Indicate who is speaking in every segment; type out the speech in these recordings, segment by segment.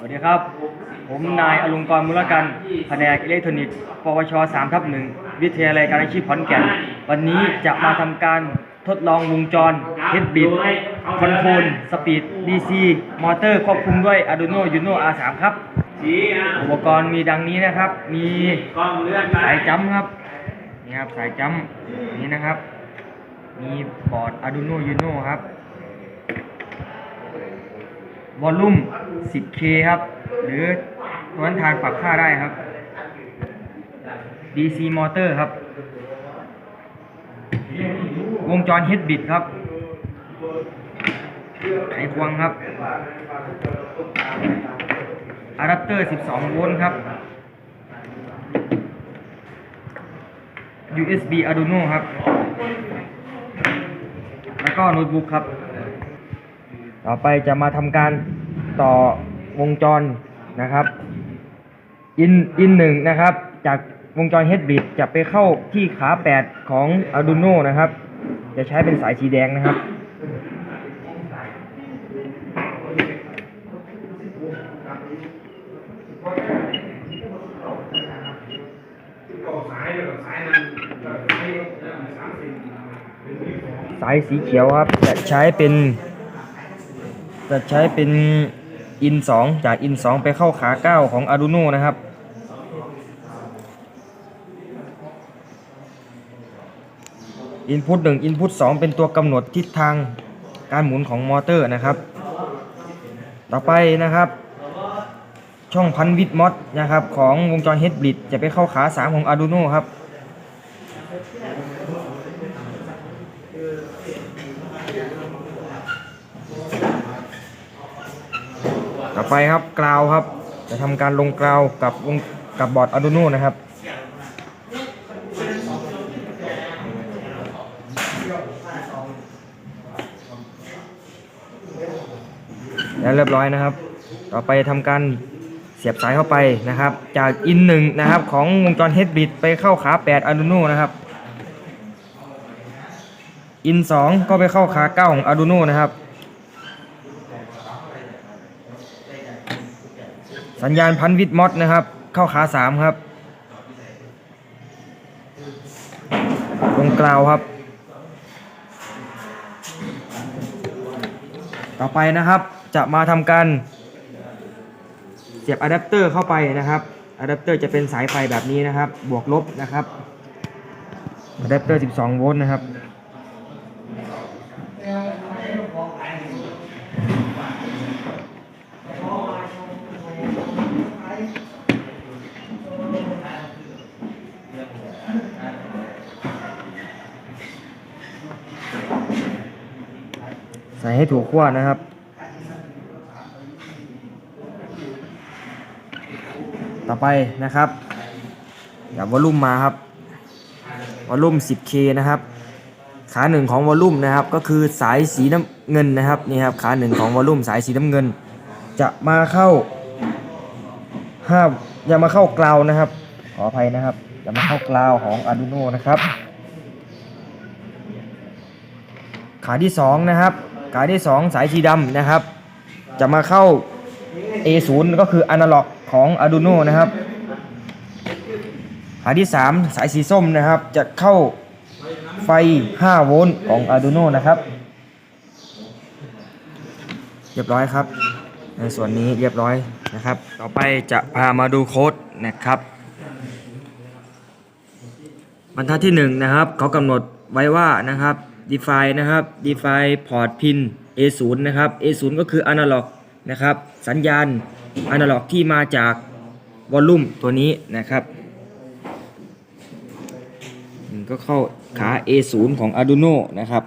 Speaker 1: สวัสดีครับ ผมนายอลงกรณ์มุลกันแผนกอิเล็กทรอนิกส์ปวช3ทับหนึ่งวิทยาลัยการอาชีพขอนแก่น วันนี้จะมาทำการทดลองวงจรเฮดบิดคอนโทรลสปีด DC มอเตอร์ควบคุมด้วย Arduino Uno R3 ครับ
Speaker 2: อุ
Speaker 1: ปกรณ์มีดังนี้นะครับ มีสายจัมครับ นี่ครับสายจัมนี่นะครับ มีบอร์ด Arduino Uno ครับ วอลลุ่ม 10K ครับ หรือตัวนั้นทานปรับค่าได้ครับ DC มอเตอร์ครับ วงจรเฮดบิดครับไขควงครับอะแดปเตอร์ 12 โวลต์ครับ USB Arduino ครับ แล้วก็โน้ตบุ๊กครับ ต่อไปจะมาทำการต่อวงจรนะครับอินอินหนึ่งนะครับ จากวงจร h b r i d จะไปเข้าที่ขา 8 ของ Arduino นะครับ จะใช้เป็นสายสีแดงนะครับ สายสีเขียวครับ จะใช้เป็น จะใช้เป็นอินสองจากอินสองไปเข้าขาเก้าของ Arduino นะครับ อินพุตหนึ่งอินพุตสองเป็นตัวกำหนดทิศทางการหมุนของมอเตอร์นะครับ ต่อไปนะครับ ช่องพันวิดมอดนะครับ ของวงจรเฮดบลิดจะไปเข้าขา 3 ของ Arduino ครับ ต่อไปครับกราวครับ จะทำการลงกราวกับวงกับบอร์ด Arduino นะครับแล้วเรียบร้อยนะครับ ต่อไปทำการเสียบสายเข้าไปนะครับ จากอินหนึ่งนะครับ ของวงจรเฮดบิดไปเข้าขา8 Arduino นะครับ อิน 2 ก็ไปเข้าขา 9 ของ Arduino นะครับ สัญญาณพันวิดมอดนะครับ เข้าขา3ครับลงกราวครับ ต่อไปนะครับจะมาทำการเสียบอะแดปเตอร์เข้าไปนะครับอะแดปเตอร์จะเป็นสายไฟแบบนี้นะครับ บวกลบนะครับอะแดปเตอร์ 12 โวลต์นะครับ ถูกขั้วนะครับ ต่อไปนะครับจับวอลลุ่มมาครับ วอลลุ่ม 10K นะครับ ขาหนึ่งของวอลลุ่มนะครับ ก็คือสายสีน้ำเงินนะครับนี่ครับขาหนึ่งของวอลลุ่มสายสีน้ำเงิน จะมาเข้าห้าจะมาเข้ากราวนะครับ ขออภัยนะครับ จะมาเข้ากราวของ Arduino นะครับขาที่สองนะครับ ขายที่สองสายสีดำนะครับ จะมาเข้า A0 ก็คืออนาล็อกของ Arduino นะครับขาที่ 3 สายสีส้มนะครับ จะเข้าไฟ 5 โวลต์ของ Arduino นะครับเรียบร้อยครับ ในส่วนนี้เรียบร้อยนะครับ ต่อไปจะพามาดูโค้ดนะครับบรรทัดที่1นะครับเขากำหนดไว้ว่านะครับ define นะครับ define port pin A0 นะครับ A0 ก็คือ analog นะครับ สัญญาณ analog ที่มาจากวอลลุ่มตัวนี้นะครับ ก็เข้าขา A0 ของ Arduino นะครับ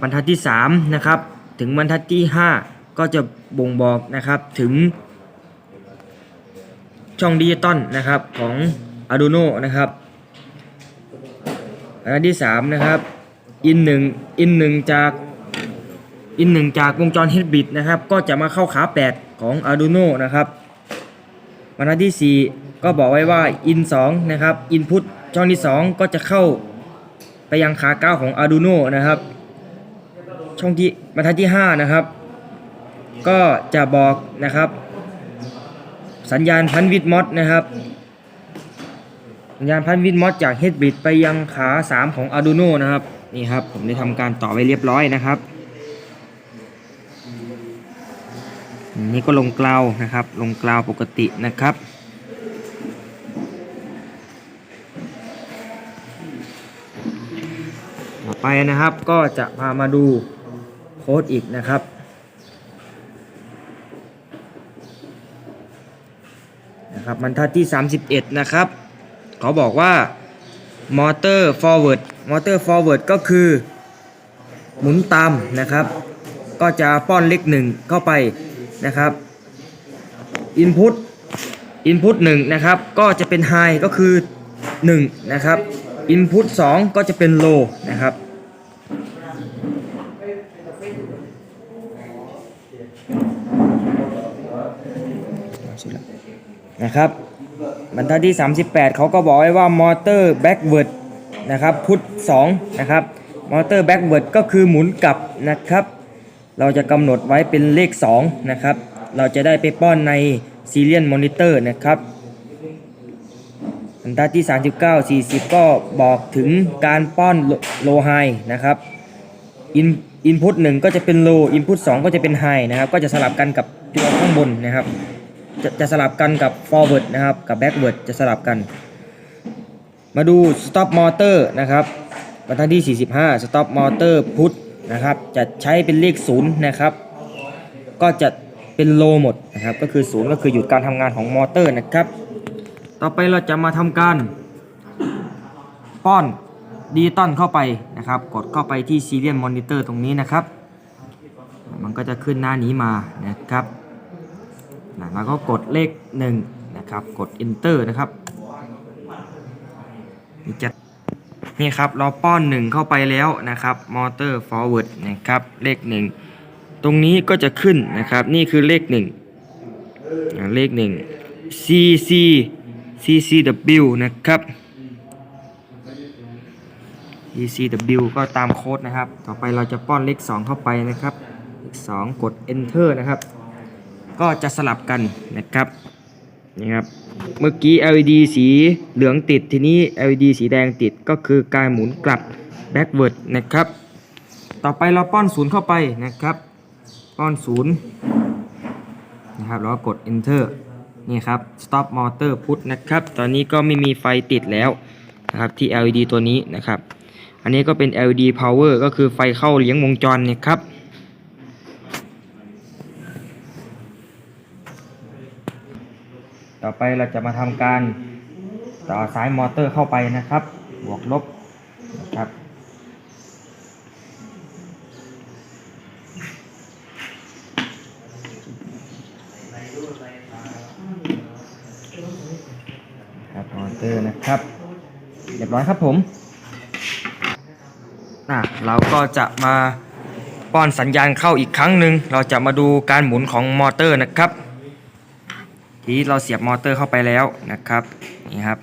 Speaker 1: บรรทัดที่ 3 นะครับ ถึงบรรทัดที่ 5 ก็จะบ่งบอกนะครับถึงช่องดิจิตอลนะครับของ Arduino นะครับ อันที่3นะครับ อินหนึ่งอินหนึ่งจากอินหนึ่งจากวงจร h b r i d นะครับ ก็จะมาเข้าขา8ของ Arduino นะครับบรรทัดที่ 4 ก็บอกไว้ว่าอิน2นะครับอินพุตช่องที่ 2 ก็จะเข้าไปยังขา 9 ของ Arduino นะครับ ช่องที่บรรทัดที่ 5 นะครับ ก็จะบอกนะครับ สัญญาณพันวิดมอสนะครับ สัญญาณพันวิดมอสจาก h ฮดบิดไปยังขา 3 ของ Arduino นะครับ นี่ครับ ผมได้ทำการต่อไว้เรียบร้อยนะครับ นี่ก็ลงกลาวนะครับ ลงกลาวปกตินะครับต่อไปนะครับก็จะพามาดูโค้ดอีกนะครับนะครับบรรทัดที่ 31 นะครับ เขาบอกว่า motor forward motor forward ก็คือ หมุนตามนะครับ ก็จะป้อนเลขหนึ่งเข้าไปนะครับ input input 1นะครับ ก็จะเป็น high ก็คือ1นะครับ input 2ก็จะเป็น low นะครับนะครับ บรรทัดที่ 38 เขาก็บอกไว้ว่ามอเตอร์แบ็กเวิร์ดนะครับพุท2นะครับมอเตอร์แบ็กเวิร์ดก็คือหมุนกลับนะครับ เราจะกำหนดไว้เป็นเลข 2 นะครับ เราจะได้ไปป้อนในซีเรียลมอนิเตอร์นะครับบรรทัดที่ 39 40 ก็บอกถึงการป้อนโลไฮนะครับอินอินพุตหนึ่งก็จะเป็นโลอินพุตสองก็จะเป็นไฮนะครับ ก็จะสลับกันกับตัวข้างบนนะครับ จะจะสลับกันกับ forward นะครับ กับ backward จะสลับกัน มาดู stop motor นะครับบรรทัดที่ 45 stop motor put นะครับ จะใช้เป็นเลข0นะครับ ก็จะเป็น low หมดนะครับ ก็คือ 0 ก็คือหยุดการทำงานของมอเตอร์นะครับ ต่อไปเราจะมาทำการ ป้อนดิจิตอลเข้าไปนะครับ กดเข้าไปที่ serial monitor ตรงนี้นะครับ มันก็จะขึ้นหน้านี้มานะครับ นะแล้วก็กดเลข1นะครับกด enter นะครับนี่จะนี่ครับเราป้อน1เข้าไปแล้วนะครับ motor forward นะครับเลข1ตรงนี้ก็จะขึ้นนะครับนี่คือเลข1อ่าเลข1 cc ccw นะครับ ccw ก็ตามโค้ดนะครับ ต่อไปเราจะป้อนเลข2เข้าไปนะครับ เลข2กด enter นะครับ ก็จะสลับกันนะครับนี่ครับเมื่อกี้ LED สีเหลืองติดทีนี้ LED สีแดงติดก็คือการหมุนกลับ backward นะครับ ต่อไปเราป้อนศูนย์เข้าไปนะครับ ป้อนศูนย์นะครับแล้วกด enter นี่ครับ stop motor put นะครับ ตอนนี้ก็ไม่มีไฟติดแล้วนะครับที่ LED ตัวนี้นะครับ อันนี้ก็เป็น LED power ก็คือไฟเข้าเลี้ยงวงจรนี่ครับ อไปเราจะมาทำการต่อสายมอเตอร์เข้าไปนะครับ บวกลบนะครับครับมอเตอร์นะครับเรียบร้อยครับผมอะเราก็จะมาป้อนสัญญาณเข้าอีกครั้งหนึ่งเราจะมาดูการหมุนของมอเตอร์นะครับ ทีเราเสียบมอเตอร์เข้าไปแล้วนะครับนี่ครับ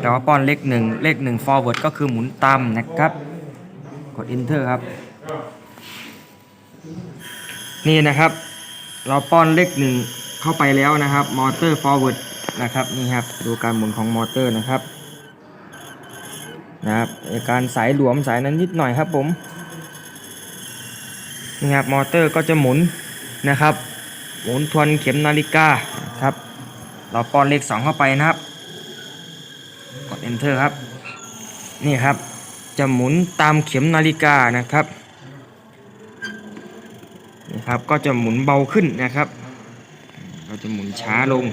Speaker 1: แต่ว่าป้อนเลขหนึ่งเลขหนึ่ง forward ก็คือหมุนตามนะครับ กด enter ครับ นี่นะครับ เราป้อนเลขหนึ่งเข้าไปแล้วนะครับมอเตอร์ forward นะครับนี่ครับดูการหมุนของมอเตอร์นะครับนะครับการสายหลวมสายนั้นนิดหน่อยครับผมนี่ครับมอเตอร์ก็จะหมุนนะครับ หมุนทวนเข็มนาฬิกาครับ เราป้อนเลขสองเข้าไปนะครับ กด enter ครับ นี่ครับ จะหมุนตามเข็มนาฬิกานะครับนี่ครับ ก็จะหมุนเบาขึ้นนะครับ เราจะหมุนช้าลง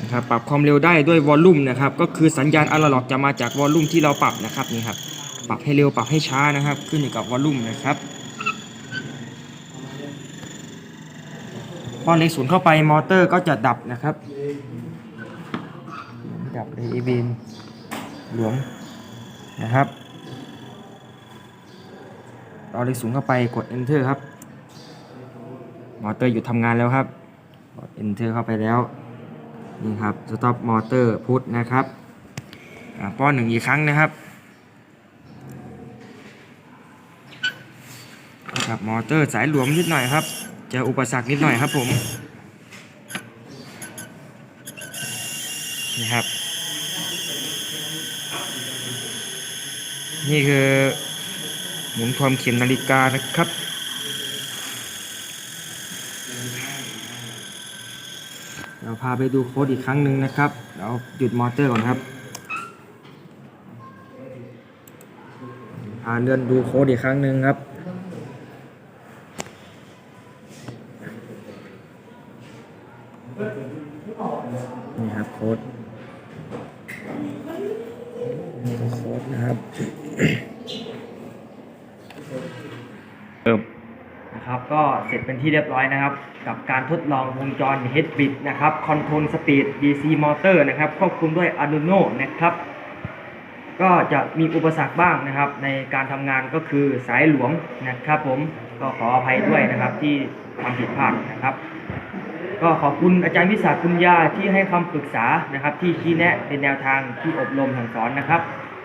Speaker 1: นะครับปรับความเร็วได้ด้วยวอลลุ่มนะครับ ก็คือสัญญาณอะนาล็อกจะมาจากวอลลุ่มที่เราปรับนะครับนี่ครับ ปรับให้เร็วปรับให้ช้านะครับ ขึ้นอยู่กับวอลลุ่มนะครับ ป้อนเลขศูนย์เข้าไปมอเตอร์ก็จะดับนะครับ ดับเลยเบนหลวมนะครับเอาเลขศูนย์เข้าไปกด enter ครับ มอเตอร์หยุดทำงานแล้วครับกด enter เข้าไปแล้วนี่ครับ stop motor put นะครับป้อนหนึ่งอีกครั้งนะครับครับมอเตอร์สายหลวมนิดหน่อยครับ เจออุปสรรคนิดหน่อยครับผม นี่ครับ นี่คือ หมุนความเข็มนาฬิกานะครับเราพาไปดูโค้ดอีกครั้งหนึ่งนะครับ เราหยุดมอเตอร์ก่อนครับ พาเลื่อนดูโค้ดอีกครั้งหนึ่งครับ นี่ครับโค้ดนี่คือโค้ ดนะครับ
Speaker 2: เริ่ม
Speaker 1: นะครับก็เสร็จเป็นที่เรียบร้อยนะครับ กับการทดลองวงจร h b i t นะครับ Control Speed DC Motor นะครับควบคุมด้วย Arduino นะครับ ก็จะมีอุปสรรคบ้างนะครับ ในการทำงานก็คือสายหลวมนะครับผมก็ขออภัยด้วยนะครับที่ทำผิดพลาดนะครับ ก็ขอบคุณอาจารย์วิสาคุณยาที่ให้คำปรึกษานะครับ ที่ชี้แนะเป็นแนวทางที่อบรมสั่งสอนนะครับ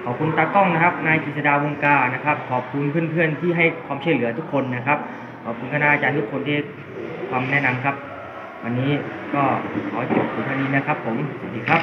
Speaker 1: ขอบคุณตากล้องนะครับ นายกฤษดาวงกานะครับ ขอบคุณเพื่อนๆ ที่ให้ความช่วยเหลือทุกคนนะครับ ขอบคุณคณาอาจารย์ทุกคนที่ความแนะนำครับ วันนี้ก็ขอจบเท่านี้นะครับ ผม สวัสดีครับ